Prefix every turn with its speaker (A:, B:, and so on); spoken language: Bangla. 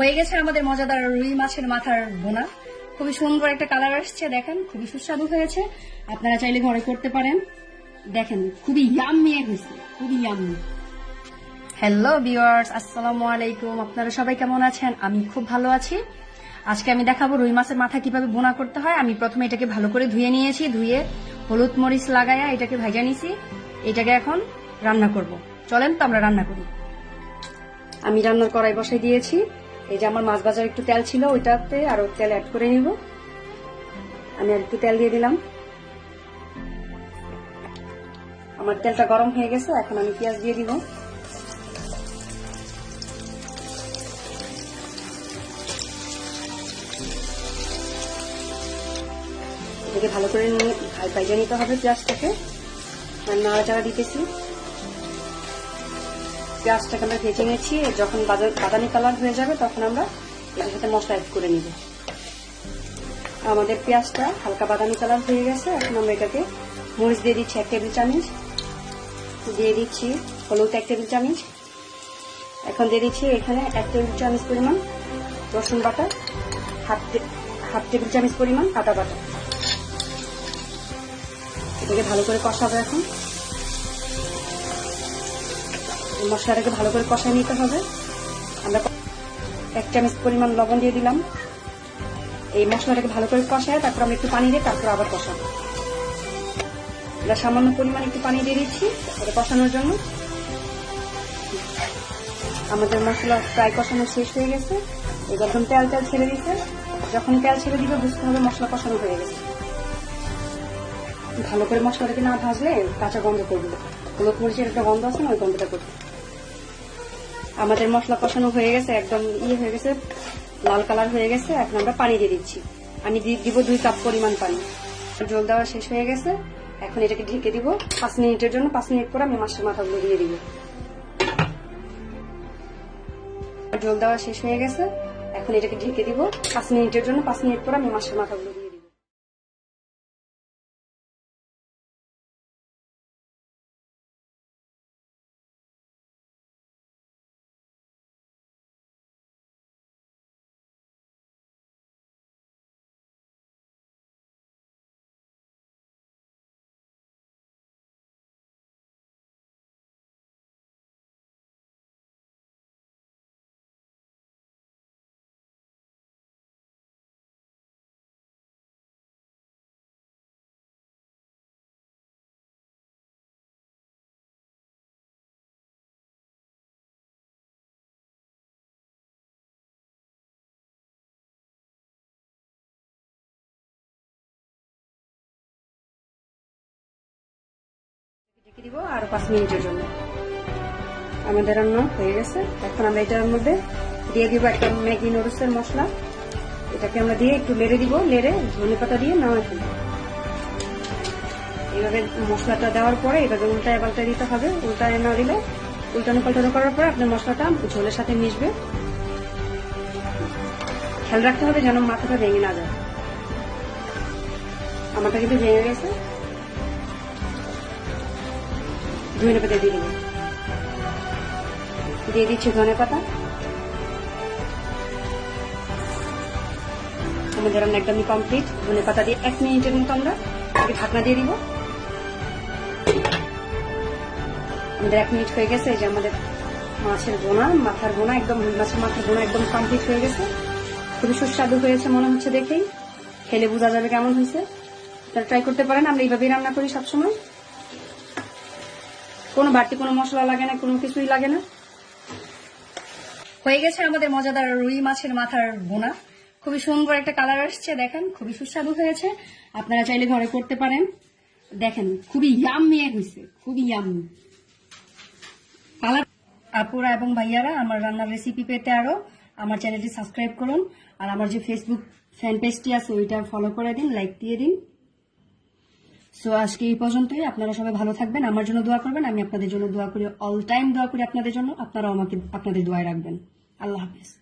A: হয়ে গেছে আমাদের মজাদার রুই মাছের মাথার বোনা খুবই সুন্দর একটা কালার আসছে, দেখেন, খুবই সুস্বাদু হয়েছে। আপনারা চাইলে ঘরে করতে পারেন। দেখেন, খুবই ইয়াম্মি হয়েছে, খুবই ইয়াম্মি হ্যালো ভিউয়ার্স আসসালামু আলাইকুম। আপনারা সবাই কেমন আছেন? আমি খুব ভালো আছি। আজকে আমি দেখাবো রুই মাছের মাথা কীভাবে বোনা করতে হয়। আমি প্রথমে এটাকে ভালো করে ধুয়ে নিয়েছি, ধুয়ে হলুদ মরিচ লাগাইয়া এটাকে ভাজা নিছি। এটাকে এখন রান্না করব। চলেন তো আমরা রান্না করি। আমি রান্নার কড়াই বসাই দিয়েছি। এই যে আমার মাছ ভাজার একটু তেল ছিল, ওইটাতে আরও তেল অ্যাড করে নিব। আমি আর একটু তেল দিয়ে দিলাম। আমার তেলটা গরম হয়ে গেছে, এখন আমি পেঁয়াজ দিয়ে দিব। এটাকে ভালো করে নিয়ে ভাই ভাজা নিতে হবে পেঁয়াজটাকে। আর নাড়াচাড়া দিতেছি। পেঁয়াজটাকে আমরা ভেজে নিয়েছি যখন বাদা- বাদামি কালার হয়ে যাবে তখন আমরা এটার সাথে মশলা অ্যাড করে নিব। আমাদের পেঁয়াজটা হালকা বাদামি কালার হয়ে গেছে, এখন আমরা এটাকে মরিচ দিয়ে দিচ্ছি এক টেবিল চামচ, দিয়ে দিচ্ছি হলুদ এক টেবিল চামচ, এখন দিয়ে দিচ্ছি এখানে এক টেবিল চামচ পরিমাণ রসুন বাটা, হাফ হাফ টেবিল চামচ পরিমাণ আদা বাটা। এটাকে ভালো করে কষাবো এখন। মশলাটাকে ভালো করে কষায় নিতে হবে। আমরা এক চামচ পরিমাণ লবণ দিয়ে দিলাম। এই মশলাটাকে ভালো করে কষায় তারপর আমরা একটু পানি দিয়ে তারপর আবার কষাবো। আমরা সামান্য পরিমাণ একটু পানি দিয়ে দিচ্ছি এটা কষানোর জন্য। আমাদের মশলা প্রায় কষানো শেষ হয়ে গেছে। যখন তেল তেল ছেড়ে দিচ্ছে যখন তেল ছেড়ে দিবে বুঝতে হবে মশলা কষানো হয়ে গেছে। ভালো করে মশলাটাকে না ভাজলে কাঁচা গন্ধ করবে। হলুদ মরিচের একটা গন্ধ আছে না, ওই গন্ধটা করবে। আমাদের মশলা কষানো হয়ে গেছে, একদম ইয়ে হয়ে গেছে, লাল কালার হয়ে গেছে। এখন আমরা পানি দিয়ে দিচ্ছি। আমি দিব দুই কাপ পরিমাণ পানি। জল দেওয়া শেষ হয়ে গেছে। এখন এটাকে ঢেকে দিব। পাঁচ মিনিটের জন্য, পাঁচ মিনিট পর আমি মাছের মাথাগুলো দিয়ে দিব। জল দেওয়া শেষ হয়ে গেছে। এখন এটাকে ঢেকে দিব। পাঁচ মিনিটের জন্য, পাঁচ মিনিট পর আমি মাছের মাথাগুলো দিব আর পাঁচ মিনিটের জন্য। আমাদের রান্না হয়ে গেছে। এখন আমরা এটার মধ্যে দিয়ে দিব একটা ম্যাগি নুডলসের মশলা। এটাকে আমরা দিয়ে একটু লেড়ে দিব। লেড়ে ধনে পাতা দিয়ে নামাই ফেলব। এইভাবে মশলাটা দেওয়ার পরে এভাবে উল্টায় পাল্টায় দিতে হবে। উল্টায় না দিলে উল্টানো পাল্টানো করার পরে আপনার মশলাটা ঝোলের সাথে মিশবে। খেয়াল রাখতে হবে যেন মাথাটা ভেঙে না যায়। আমারটা কিন্তু ভেঙে গেছে। ধনে পাতা দিয়ে দেবো। দিয়ে দিচ্ছি ধনে পাতা। আমাদের রান্না একদমই কমপ্লিট ধনে পাতা দিয়ে এক মিনিটের মতো আমরা ঢাকনা দিয়ে দিব। আমাদের এক মিনিট হয়ে গেছে যে আমাদের মাছের বোনা মাথার বোনা একদম, মাছের মাথার বোনা একদম কমপ্লিট হয়ে গেছে। খুবই সুস্বাদু হয়েছে মনে হচ্ছে দেখেই। খেলে বোঝা যাবে কেমন হয়েছে। তারা ট্রাই করতে পারেন, আমরা এইভাবেই রান্না করি সবসময়। কোনো বাড়তি কোনো মশলা লাগে না, কোনো কিছুই লাগে না। হয়ে গেছে আমাদের মজাদার রুই মাছের মাথার বোনা খুবই সুন্দর একটা কালার আসছে, দেখেন, খুবই সুস্বাদু হয়েছে। আপনারা চাইলে ঘরে করতে পারেন। দেখেন, খুবই ইয়াম্মি হয়েছে, খুবই ইয়াম্মি কালার আপুরা এবং ভাইয়ারা, আমার রান্নার রেসিপি পেতে আরও আমার চ্যানেলটি সাবস্ক্রাইব করুন। আর আমার যে ফেসবুক ফ্যান পেজটি আছে, ওইটা ফলো করে দিন লাইক দিয়ে দিন। সো আজকে এই পর্যন্তই। আপনারা সবাই ভালো থাকবেন। আমার জন্য দোয়া করবেন। আমি আপনাদের জন্য দোয়া করি। অল টাইম দোয়া করি আপনাদের জন্য। আপনারাও আমাকে, আপনাদের দোয়ায় রাখবেন। আল্লাহ হাফেজ।